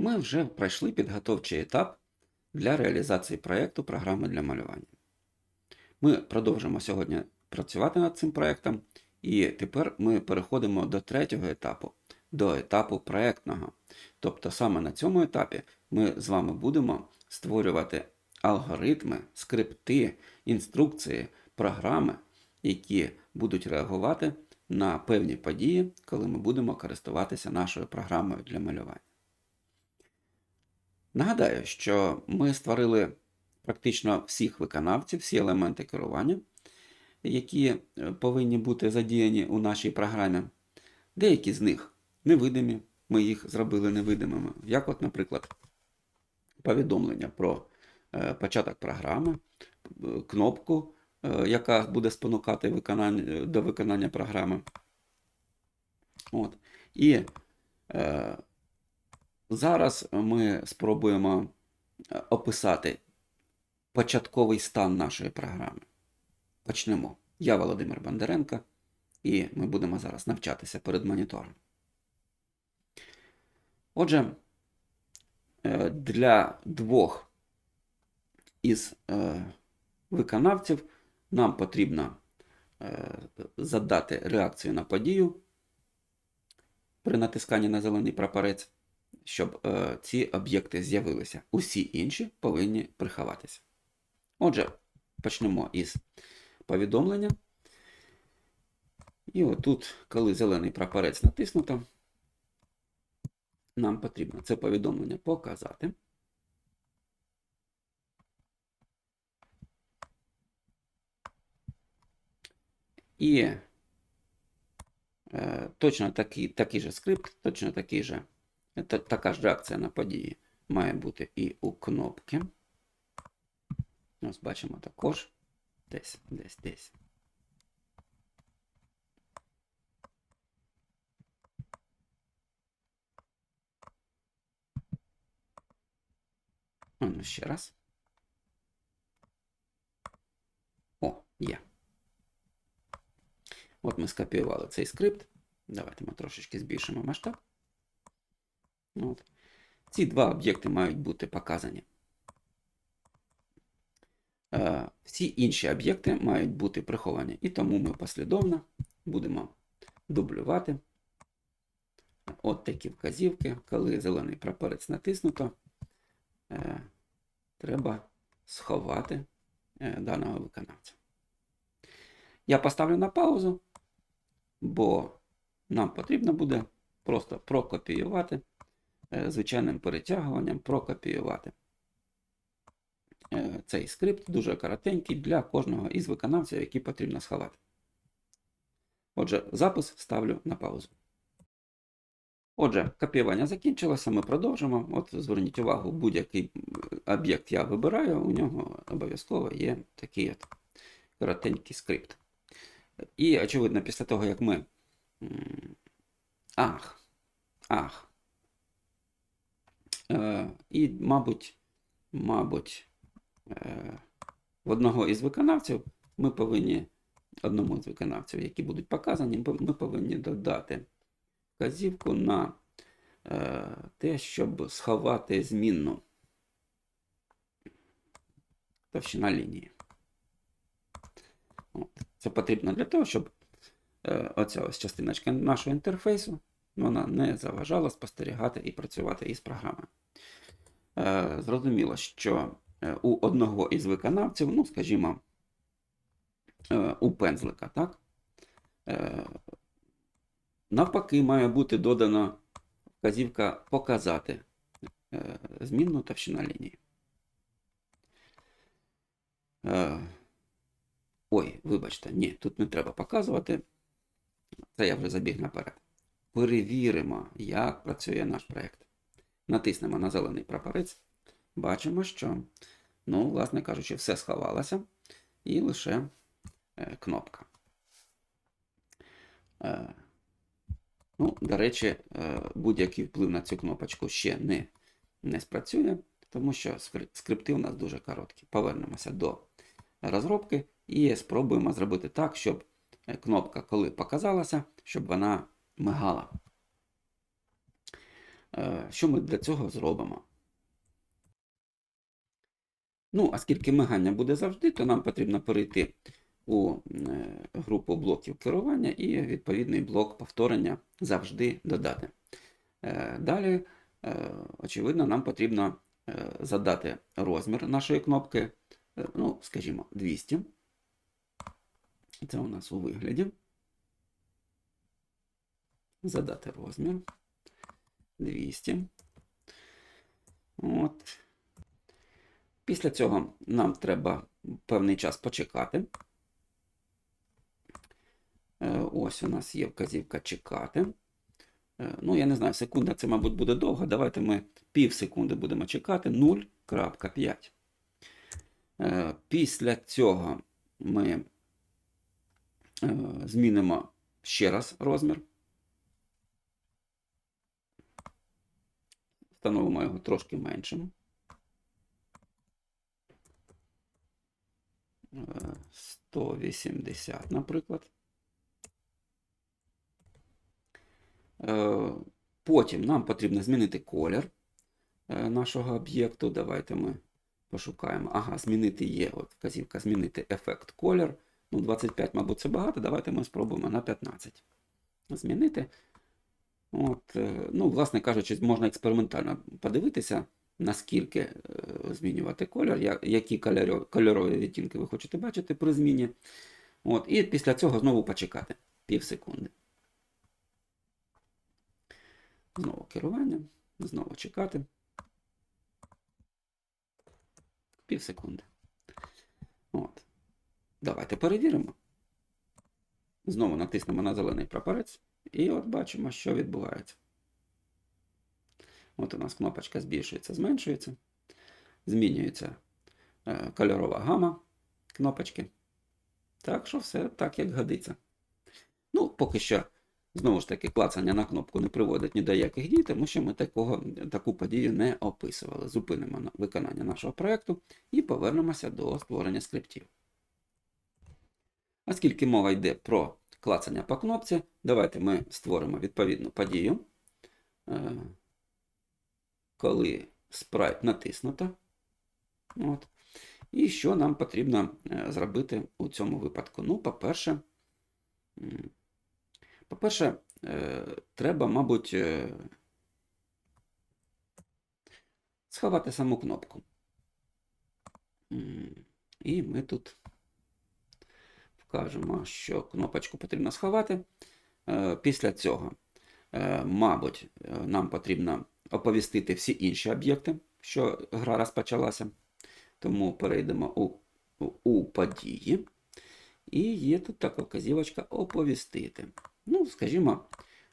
Ми вже пройшли підготовчий етап для реалізації проєкту програми для малювання. Ми продовжимо сьогодні працювати над цим проєктом, і тепер ми переходимо до третього етапу, до етапу проєктного. Тобто саме на цьому етапі ми з вами будемо створювати алгоритми, скрипти, інструкції, програми, які будуть реагувати на певні події, коли ми будемо користуватися нашою програмою для малювання. Нагадаю, що ми створили практично всіх виконавців, всі елементи керування, які е, повинні бути задіяні у нашій програмі. Деякі з них невидимі, ми їх зробили невидимими, як, от, наприклад, повідомлення про е, початок програми, е, кнопку, яка буде спонукати виконання, до виконання програми. От. І е, зараз ми спробуємо е, описати початковий стан нашої програми. Почнемо. Я Володимир Бондаренко, і ми будемо зараз навчатися перед монітором. Отже, е, для двох із е, виконавців нам потрібно задати реакцію на подію при натисканні на зелений прапорець, щоб е, ці об'єкти з'явилися. Усі інші повинні приховатися. Отже, почнемо із повідомлення. І отут, коли зелений прапорець натиснуто, нам потрібно це повідомлення показати. І е, точно такий, такий же скрипт, точно такий же, така ж реакція на події має бути і у кнопки. Ось бачимо також десь, десь, десь. Ну, ще раз. О, є. От ми скопіювали цей скрипт. Давайте ми трошечки збільшимо масштаб. От. Ці два об'єкти мають бути показані. Е, Всі інші об'єкти мають бути приховані. І тому ми послідовно будемо дублювати от такі вказівки. Коли зелений прапорець натиснуто, е, треба сховати е, даного виконавця. Я поставлю на паузу, бо нам потрібно буде просто прокопіювати звичайним перетягуванням, прокопіювати е, цей скрипт дуже коротенький для кожного із виконавців, які потрібно сховати. Отже, запис ставлю на паузу. Отже, копіювання закінчилося, ми продовжимо. От зверніть увагу, будь-який об'єкт я вибираю, у нього обов'язково є такий от коротенький скрипт. І, очевидно, після того, як ми. Ах. Ах. Е, і, мабуть, мабуть, е, в одного із виконавців ми повинні, одному з виконавців, які будуть показані, ми повинні додати вказівку на е, те, щоб сховати змінну товщина лінії. Це потрібно для того, щоб оця ось частиночка нашого інтерфейсу вона не заважала спостерігати і працювати із програмою. Е, зрозуміло, що е, у одного із виконавців, ну, скажімо, е, у пензлика, так? Навпаки, має бути додана вказівка показати змінну товщина лінії. Ой, вибачте, ні, тут не треба показувати. Це я вже забіг наперед. Перевіримо, як працює наш проєкт. Натиснемо на зелений прапорець. Бачимо, що, ну, власне кажучи, все сховалося. І лише е, кнопка. Е, ну, до речі, е, будь-який вплив на цю кнопочку ще не, не спрацює, тому що скрипти у нас дуже короткі. Повернемося до розробки і спробуємо зробити так, щоб е, кнопка, коли показалася, щоб вона мигала. Е, Що ми для цього зробимо? Ну, оскільки мигання буде завжди, то нам потрібно перейти у е, групу блоків керування і відповідний блок повторення завжди додати. Е, Далі, очевидно, нам потрібно задати розмір нашої кнопки, ну, скажімо, 200. Це у нас у вигляді. Задати розмір 200. От. Після цього нам треба певний час почекати. Е, Ось у нас є вказівка чекати. Е, Ну, я не знаю, секунда це, мабуть, буде довго. Давайте ми пів секунди будемо чекати 0.5. Е, Після цього ми змінимо ще раз розмір. Встановимо його трошки меншим. Е, 180, наприклад. Е, Потім нам потрібно змінити колір е, нашого об'єкту. Давайте ми пошукаємо. Ага, змінити є. От вказівка змінити ефект колір. Ну, 25, мабуть, це багато. Давайте ми спробуємо на 15. Змінити. От, е, ну, власне кажучи, можна експериментально подивитися, наскільки е, змінювати колір, я- які кольорові відтінки ви хочете бачити при зміні. От, і після цього знову почекати пів секунди. Знову керування, знову чекати. Пів секунди. От. Давайте перевіримо. Знову натиснемо на зелений прапорець, і от бачимо, що відбувається. От у нас кнопочка збільшується, зменшується. Змінюється е, кольорова гама кнопочки. Так що все так, як годиться. Ну, поки що, знову ж таки, клацання на кнопку не приводить ні до яких дій, тому що ми такого, таку подію не описували. Зупинимо виконання нашого проєкту і повернемося до створення скриптів. Оскільки мова йде про клацання по кнопці, давайте ми створимо відповідну подію. Е, Коли спрайт натиснуто. От. І що нам потрібно е, зробити у цьому випадку? Ну, по-перше, по-перше, е, треба, мабуть, сховати саму кнопку. І ми тут вкажемо, що кнопочку потрібно сховати. Е, Після цього, е, мабуть, е, нам потрібно оповістити всі інші об'єкти, що гра розпочалася. Тому перейдемо у, у події. І є тут така вказівочка оповістити. Ну, скажімо,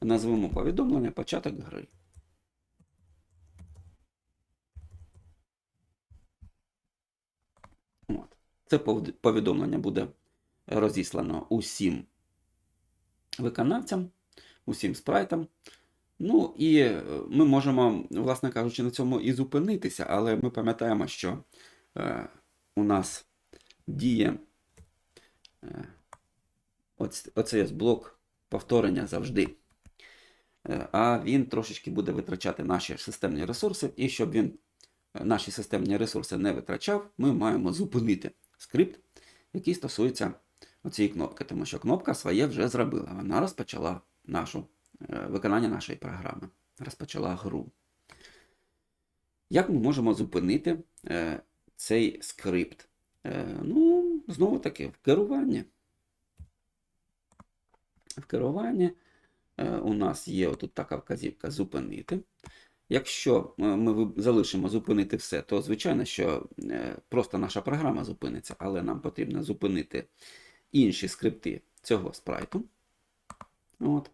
назвемо повідомлення початок гри. От. Це повідомлення буде розіслано усім виконавцям, усім спрайтам. Ну і е, ми можемо, власне кажучи, на цьому і зупинитися, але ми пам'ятаємо, що е, у нас діє е, оц- оцей блок повторення завжди. Е, а він трошечки буде витрачати наші системні ресурси, і щоб він е, наші системні ресурси не витрачав, ми маємо зупинити скрипт, який стосується цієї кнопки, тому що кнопка своє вже зробила. Вона розпочала нашу, е, виконання нашої програми, розпочала гру. Як ми можемо зупинити е, цей скрипт? Е, ну, знову таки, в керуванні. В керуванні е, у нас є отут така вказівка зупинити. Якщо е, ми залишимо зупинити все, то звичайно, що е, просто наша програма зупиниться, але нам потрібно зупинити інші скрипти цього спрайту. От.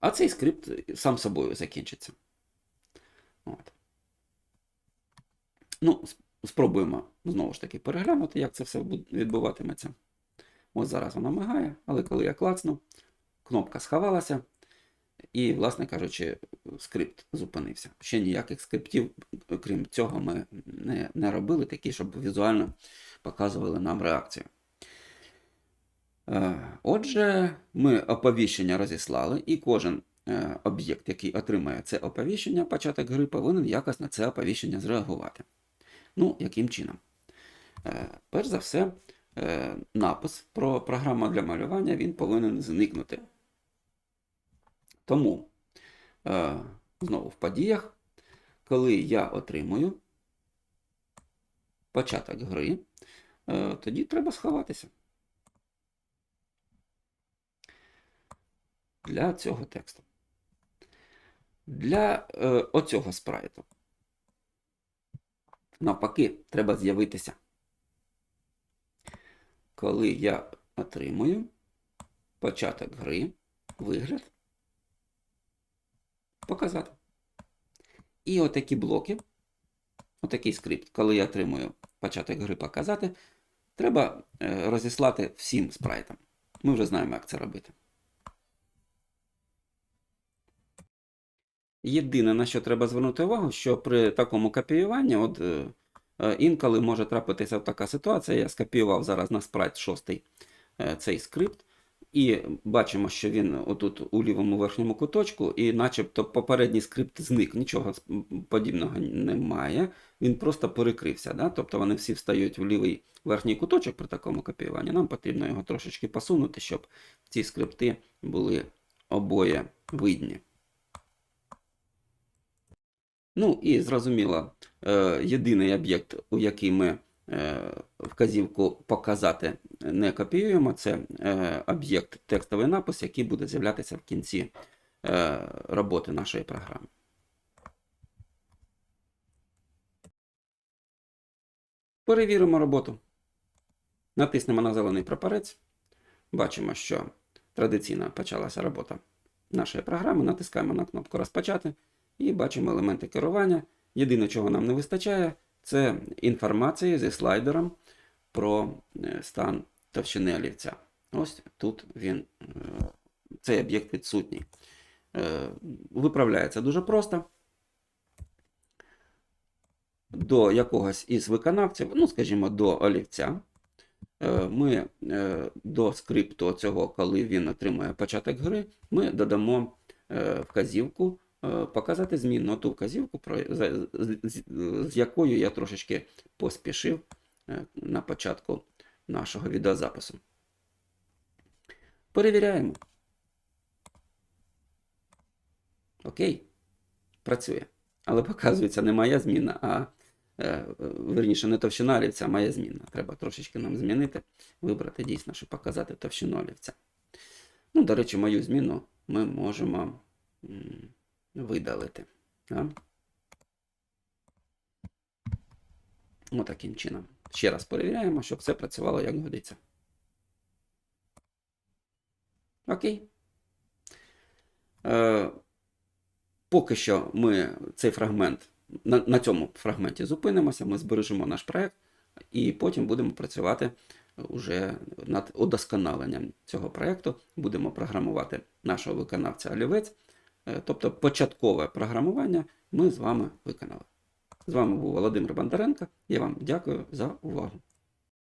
А цей скрипт сам собою закінчиться. От. Ну, спробуємо знову ж таки переглянути, як це все відбуватиметься. Ось зараз вона мигає, але коли я клацну, кнопка сховалася, і, власне кажучи, скрипт зупинився. Ще ніяких скриптів, крім цього, ми не, не робили, такі, щоб візуально показували нам реакцію. Е, Отже, ми оповіщення розіслали, і кожен е, об'єкт, який отримає це оповіщення, початок гри, повинен якось на це оповіщення зреагувати. Ну, яким чином? Е, Перш за все, напис про програму для малювання він повинен зникнути. Тому, знову в подіях, коли я отримую початок гри, тоді треба сховатися. Для цього тексту. Для е, оцього спрайту. Навпаки, треба з'явитися. Коли я отримую початок гри, вигляд, показати. І отакі блоки, отакий скрипт, коли я отримую початок гри показати, треба е, розіслати всім спрайтам. Ми вже знаємо, як це робити. Єдине, на що треба звернути увагу, що при такому копіюванні, от е, е, інколи може трапитися така ситуація. Я скопіював зараз на спрайт 6 е, цей скрипт, і бачимо, що він отут у лівому верхньому куточку, і начебто попередній скрипт зник, нічого подібного немає. Він просто перекрився. Да? Тобто вони всі встають в лівий верхній куточок при такому копіюванні. Нам потрібно його трошечки посунути, щоб ці скрипти були обоє видні. Ну і зрозуміло, е, єдиний об'єкт, у який ми е, вказівку показати не копіюємо, це е, об'єкт текстовий напис, який буде з'являтися в кінці роботи нашої програми. Перевіримо роботу. Натиснемо на зелений прапорець. Бачимо, що традиційно почалася робота нашої програми. Натискаємо на кнопку Розпочати і бачимо елементи керування. Єдине, чого нам не вистачає, це інформації зі слайдером про е, стан товщини олівця. Ось тут він, е, цей об'єкт відсутній. Е, Виправляється дуже просто. До якогось із виконавців, ну, скажімо, до олівця. Ми до скрипту цього, коли він отримує початок гри, ми додамо вказівку показати змінну ту вказівку, з, якою я трошечки поспішив е, на початку нашого відеозапису. Перевіряємо. Окей, працює. Але показується не моя зміна, а е, верніше не товщина олівця, а моя зміна. Треба трошечки нам змінити, вибрати дійсно, щоб показати товщину олівця. Ну, до речі, мою зміну ми можемо видалити. Да? Отаким чином. Ще раз перевіряємо, щоб все працювало як годиться. Окей. Е, поки що ми цей фрагмент, на, на цьому фрагменті зупинимося, ми збережемо наш проект і потім будемо працювати уже над удосконаленням цього проекту. Будемо програмувати нашого виконавця олівець. Е, Тобто початкове програмування ми з вами виконали. З вами був Володимир Бондаренко. Я вам дякую за увагу.